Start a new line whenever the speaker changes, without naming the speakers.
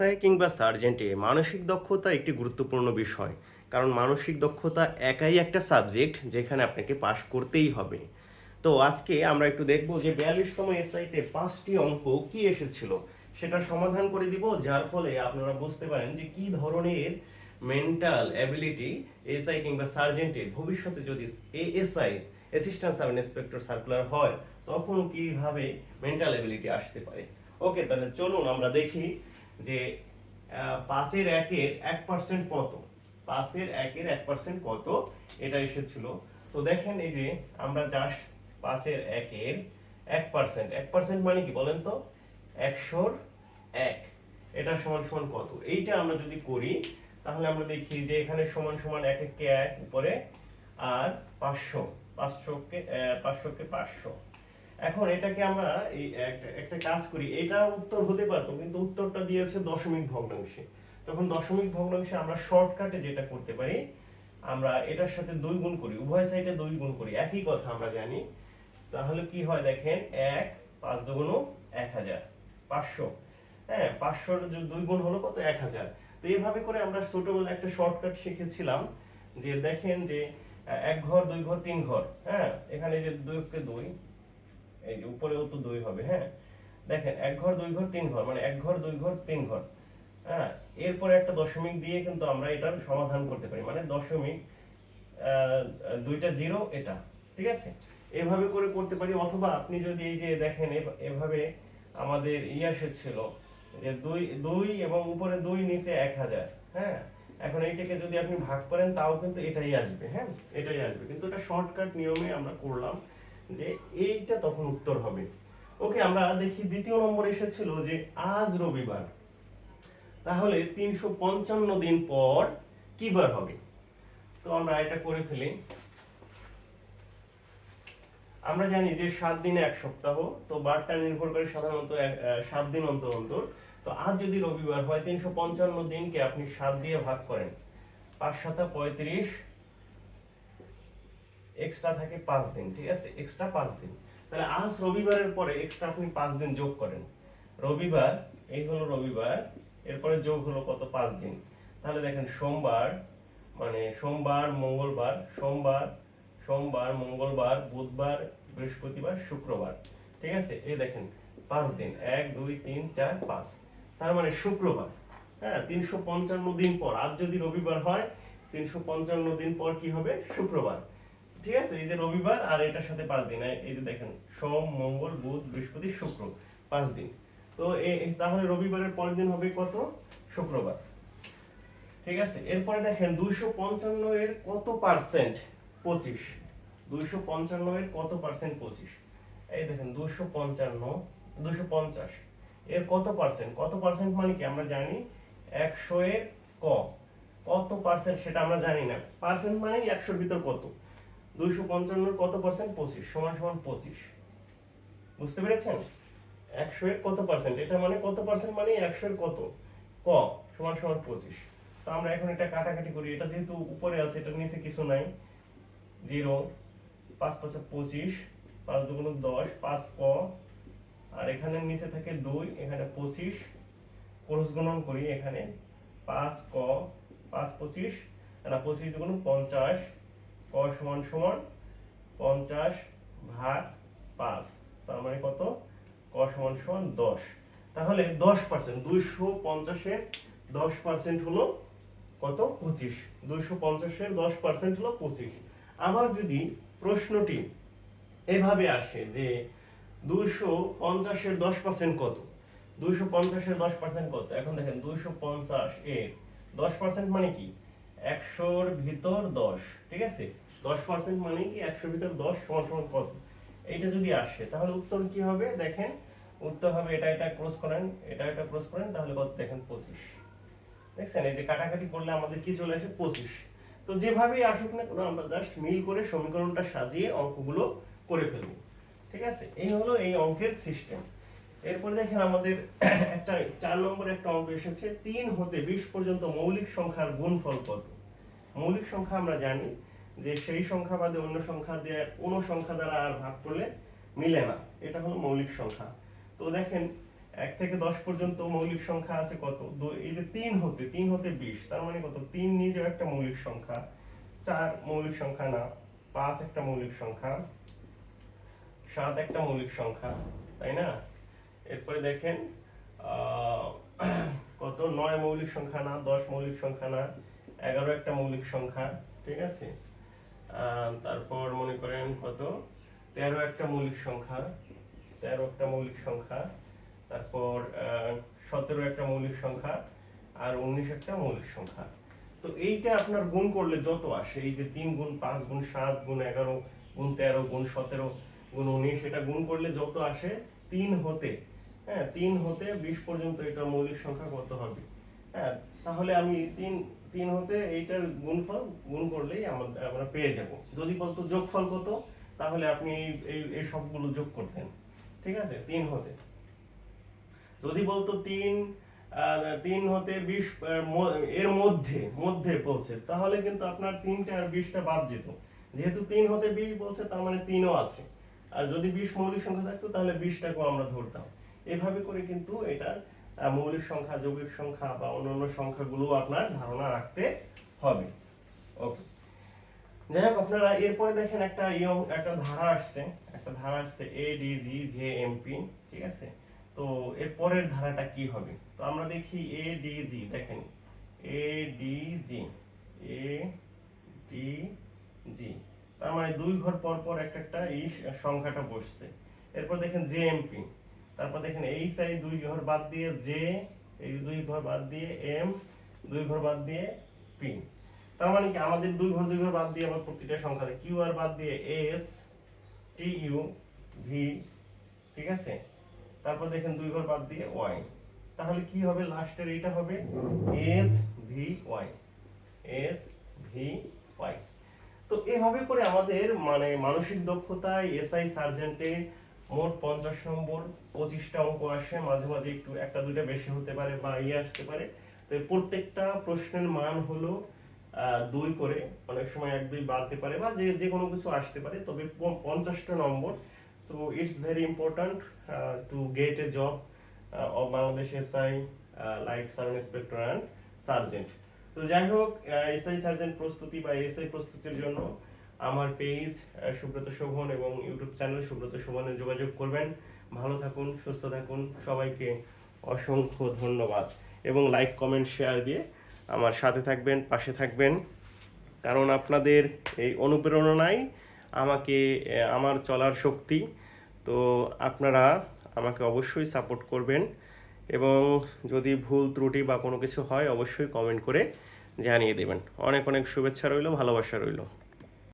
SI কিংবা সার্জেন্টে মানসিক দক্ষতা একটি গুরুত্বপূর্ণ বিষয়, কারণ মানসিক দক্ষতা একাই একটা সাবজেক্ট যেখানে আপনাকে পাশ করতেই হবে। তো আজকে আমরা একটু দেখব যে বিয়াল্লিশতম এসআইতে পাঁচটি অঙ্ক কি এসেছিল, সেটা সমাধান করে দিব, যার ফলে আপনারা বুঝতে পারেন যে কি ধরনের মেন্টাল অ্যাবিলিটি এসআই কিংবা সার্জেন্টের ভবিষ্যতে যদি ASI assistant sub inspector circular হয়, তখন কীভাবে মেন্টাল অ্যাবিলিটি আসতে পারে। ওকে, তাহলে চলুন আমরা দেখি যে পাঁচের একের এক পার্সেন্ট কত? পাঁচের একের এক পার্সেন্ট কত? এটা এসেছিল। তো দেখেন এই যে, আমরা জাস্ট পাঁচের একের এক পার্সেন্ট এক পার্সেন্ট মানে কি বলেন তো? একশোর এক। এটা সমান সমান কত? এইটা আমরা যদি করি, তাহলে আমরা দেখি যে এখানে সমান সমান এক এক, উপরে আর পাঁচশো। পাঁচশোকে পাঁচশোকে পাঁচশো। এখন এটাকে আমরা এই একটা- কাজ করি। এটা উত্তর হতে পারতো, কিন্তু উত্তরটা দিয়েছে দশমিক ভগ্নাংশে। তখন দশমিক ভগ্নাংশে আমরা শর্টকাটে যেটা করতে পারি, আমরা এটার সাথে দুই গুণ করি, উভয় সাইডে দুই গুণ করি। একই কথা আমরা জানি। তাহলে কি হয় দেখেন, এক, পাঁচ দুগুণ এক হাজার, পাঁচশো। হ্যাঁ পাঁচশোর দুই গুণ হলো কত? এক হাজার। তো এইভাবে করে আমরা ছোটবেলায় একটা শর্টকাট শিখেছিলাম, যে দেখেন যে, এক ঘর, দুই ঘর, তিন ঘর হ্যাঁ? এখানে যে দুইকে দুই এই যে উপরেও তো দুই হবে হ্যাঁ? দেখেন, এক ঘর, দুই ঘর, তিন ঘর মানে এক ঘর, দুই ঘর, তিন ঘর হ্যাঁ? এরপরে একটা দশমিক দিয়ে কিন্তু আমরা এটার সমাধান করতে পারি মানে দশমিক দুইটা জিরো এটা, ঠিক আছে? এভাবে করে করতে পারি, অথবা আপনি যদি এই যে দেখেন এভাবে আমাদের ইয়ে এসেছিল, যে দুই দুই এবং উপরে দুই, নিচে এক হাজার হ্যাঁ? এখন এইটাকে যদি আপনি ভাগ করেন, তাও কিন্তু এটাই আসবে হ্যাঁ? এটাই আসবে, কিন্তু এটা শর্টকাট নিয়মে আমরা করলাম। যে এইটা তখন উত্তর হবে। ওকে, আমরা দেখি দ্বিতীয় নম্বর এসেছিল যে আজ রবিবার। তাহলে তিনশো পঞ্চান্ন দিন পর কি বার হবে? তো আমরা এটা করে ফেলি। আমরা জানি যে সাত দিনে এক সপ্তাহ, তো বারটা নির্ভর করে সাধারণত সাত দিন অন্তর অন্তর। তো আজ যদি রবিবার হয়, তিনশো পঞ্চান্ন দিনকে আপনি সাত দিয়ে ভাগ করেন। পাঁচ সাতা পঁয়ত্রিশ এক্সট্রা থাকে পাঁচ দিন, ঠিক আছে? এক্সট্রা পাঁচ দিন। তাহলে আজ রবিবারের পরে এক্সট্রা আপনি পাঁচ দিন যোগ করেন। রবিবার, এই হলো রবিবার, এরপরে যোগ হলো কত? পাঁচ দিন। তাহলে দেখেন সোমবার মানে সোমবার, মঙ্গলবার, সোমবার সোমবার, মঙ্গলবার, বুধবার, বৃহস্পতিবার, শুক্রবার, ঠিক আছে? এই দেখেন, পাঁচ দিন। এক, দুই, তিন, চার, পাঁচ। তার মানে শুক্রবার হ্যাঁ? তিনশো পঞ্চান্ন দিন পর। আজ যদি রবিবার হয়, তিনশো পঞ্চান্ন দিন পর কি হবে? শুক্রবার। ঠিক আছে? এই যে রবিবার আর এটার সাথে পাঁচ দিন। এই- যে দেখেন, সোম, মঙ্গল, বুধ, বৃহস্পতি, শুক্র, পাঁচ দিন। তো তাহলে রবিবারের পরের দিন হবে কত? শুক্রবার। ঠিক আছে? এরপরে দেখেন, দুইশো পঞ্চান্ন এর কত পার্সেন্ট পঁচিশ। দুইশো এর কত পার্সেন্ট পঁচিশ। এই দেখেন, দুইশো পঞ্চান্ন, দুইশো পঞ্চাশ। এর কত পার্সেন্ট কত পার্সেন্ট মানে কি? আমরা জানি একশো এর ক। কত পার্সেন্ট সেটা আমরা জানি না। পার্সেন্ট মানে একশোর ভিতর কত? দুইশো পঞ্চান্নর কত পার্সেন্ট পঁচিশ, সমান সমান পঁচিশ। বুঝতে পেরেছেন? একশো এর কত পার্সেন্ট এটা মানে কত পার্সেন্ট মানে একশো এর কত? ক, সমান সমান পঁচিশ। তো আমরা এখন এটা কাটাকাটি করি। এটা যেহেতু উপরে আছে, এটার নিচে কিছু নাই। জিরো, পাঁচ পাঁচে পঁচিশ, পাঁচ দুগুণ দশ, পাঁচ ক। আর এখানে নিচে থাকে দুই, এখানে পঁচিশ। ক্রস গুণন করি এখানে। পাঁচ ক, পাঁচ পঁচিশ না পঁচিশ দুগুণ পঞ্চাশ। ক সমান সমান পঞ্চাশ ভাগ পাঁচ। তার মানে কত? ক সমান সমান দশ। তাহলে দশ পার্সেন্ট দুইশো পঞ্চাশের দশ পার্সেন্ট হলো কত? পঁচিশ। দুইশো পঞ্চাশের দশ পার্সেন্ট হলো পঁচিশ। আবার যদি প্রশ্নটি এভাবে আসে যে দুইশো পঞ্চাশের দশ পার্সেন্ট কত? দুইশো পঞ্চাশের দশ পার্সেন্ট কত? এখন দেখেন, দুইশো পঞ্চাশ এর দশ পার্সেন্ট মানে কি? একশোর ভিতর দশ, ঠিক আছে? দশ পার্সেন্ট মানে কি একশোর ভিতর দশ সমান কত? এইটা যদি আসে, তাহলে উত্তর কি হবে? দেখেন, উত্তর হবে এটা এটা ক্রস করেন, এটা এটা ক্রস করেন, তাহলে কত? দেখেন, পঁচিশ। দেখছেন? এই যে কাটাকাটি করলে আমাদের কি চলে আসে? পঁচিশ। তো যেভাবেই আসুক না কোনো, আমরা জাস্ট মিল করে সমীকরণটা সাজিয়ে অঙ্কগুলো করে ফেলব। ঠিক আছে? এই হলো এই অঙ্কের সিস্টেম এরপরে দেখেন আমাদের একটা চার নম্বরে একটা অঙ্ক এসেছে, তিন হতে বিশ পর্যন্ত মৌলিক সংখ্যার গুণফল কত? মৌলিক সংখ্যা আমরা জানি যে সেই সংখ্যা বাদে অন্য সংখ্যা দিয়ে কোনো সংখ্যা দ্বারা আর ভাগ করলে মিলে না। এটা হলো মৌলিক সংখ্যা। তো দেখেন, এক থেকে দশ পর্যন্ত মৌলিক সংখ্যা আছে কত? এই যে তিন হতে তিন হতে বিশ, তার মানে কত? তিন নিজেও একটা মৌলিক সংখ্যা। চার মৌলিক সংখ্যা না, পাঁচ একটা মৌলিক সংখ্যা, সাত একটা মৌলিক সংখ্যা, তাই না? এরপরে দেখেন কত? নয় মৌলিক সংখ্যা না, দশ মৌলিক সংখ্যা না, এগারো একটা মৌলিক সংখ্যা, ঠিক আছে? তারপর মনে করেন কত? তেরো একটা মৌলিক সংখ্যা, তেরো একটা মৌলিক সংখ্যা, তারপর সতেরো একটা মৌলিক সংখ্যা আর উনিশ একটা মৌলিক সংখ্যা। তো এইটা আপনার গুণ করলে যত আসে, এই যে তিন গুণ পাঁচ গুণ সাত গুণ এগারো গুণ তেরো গুণ সতেরো গুণ উনিশ, এটা গুণ করলে যত আসে, তিন হতে হ্যাঁ তিন হতে বিশ পর্যন্ত এটা মৌলিক সংখ্যা কত হবে? হ্যাঁ তাহলে আমি তিন তিন হতে এইটার গুণফল, গুণ করলেই আমরা পেয়ে যাব। যদি বলতো যোগফল কত, তাহলে আপনি এই এই এই সবগুলো যোগ করতেন। ঠিক আছে? তিন হতে। যদি বলতো তিন তিন হতে বিশ এর মধ্যে মধ্যে বলছে, তাহলে কিন্তু আপনার তিনটা আর বিশটা বাদ যেত। যেহেতু তিন হতে বিশ বলছে, তার মানে তিনও আছে। আর যদি বিশ মৌলিক সংখ্যা থাকতো, তাহলে বিশটাকেও আমরা ধরতাম। এভাবে করে কিন্তু এটা আহ, মৌলিক সংখ্যা যৌগিক সংখ্যা বা অন্যান্য সংখ্যাগুলো আপনার ধারণা রাখতে হবে। ওকে যাই হোক আপনারা এরপরে দেখেন একটা ইয়ং একটা ধারা আসছে একটা ধারা আসছে A D G J M P ঠিক আছে? তো এর পরের ধারাটা কি হবে? তো আমরা দেখি এ ডি জি দেখেন। এ ডি জি এ ডি জি তার মানে দুই ঘর পর পর একটা একটা এই সংখ্যাটা বসছে। এরপর দেখেন জে এম পি তারপর দেখেন এইচ আই দুই ঘর বাদ দিয়ে জে এই দুই ঘর বাদ দিয়ে এম দুই ঘর বাদ দিয়ে পি তার মানে কি আমাদের দুই ঘর দুই ঘর বাদ দিয়ে আবার প্রতিটা সংখ্যা কিউ আর বাদ দিয়ে এস টি ইউ ভি ঠিক আছে? তারপর দেখেন দুই ঘর বাদ দিয়ে ওয়াই তাহলে কি হবে? লাস্টের এইটা হবে S V Y S V Y তো এভাবে করে আমাদের মানে মানসিক দক্ষতায় এসআই সার্জেন্টে মোট পঞ্চাশ নম্বর পঁচিশটা অঙ্ক আসে, মাঝে মাঝে একটু একটা দুইটা বেশি হতে পারে বা ইয়ে আসতে পারে। তো প্রত্যেকটা প্রশ্নের মান হলো দুই করে। অনেক সময় এক দুই বাড়তে পারে বা যে যে কোনো কিছু আসতে পারে, তবে পঞ্চাশটা নম্বর। তো it's very important to get a job of Bangladesh SI life sub inspector and sergeant তো যাই হোক এসআই সার্জেন্ট প্রস্তুতি বা এসআই প্রস্তুতির জন্য আমার পেজ সুব্রত শোভন এবং ইউটিউব চ্যানেল সুব্রত শোভনে যোগাযোগ করবেন। ভালো থাকুন, সুস্থ থাকুন। সবাইকে অসংখ্য ধন্যবাদ এবং লাইক কমেন্ট শেয়ার দিয়ে আমার সাথে থাকবেন, পাশে থাকবেন। কারণ আপনাদের এই অনুপ্রেরণাই আমাকে আমার চলার শক্তি। তো আপনারা আমাকে অবশ্যই সাপোর্ট করবেন এবং যদি ভুল, ত্রুটি বা কোনো কিছু হয়, অবশ্যই কমেন্ট করে জানিয়ে দেবেন। অনেক অনেক শুভেচ্ছা রইল, ভালোবাসা রইল।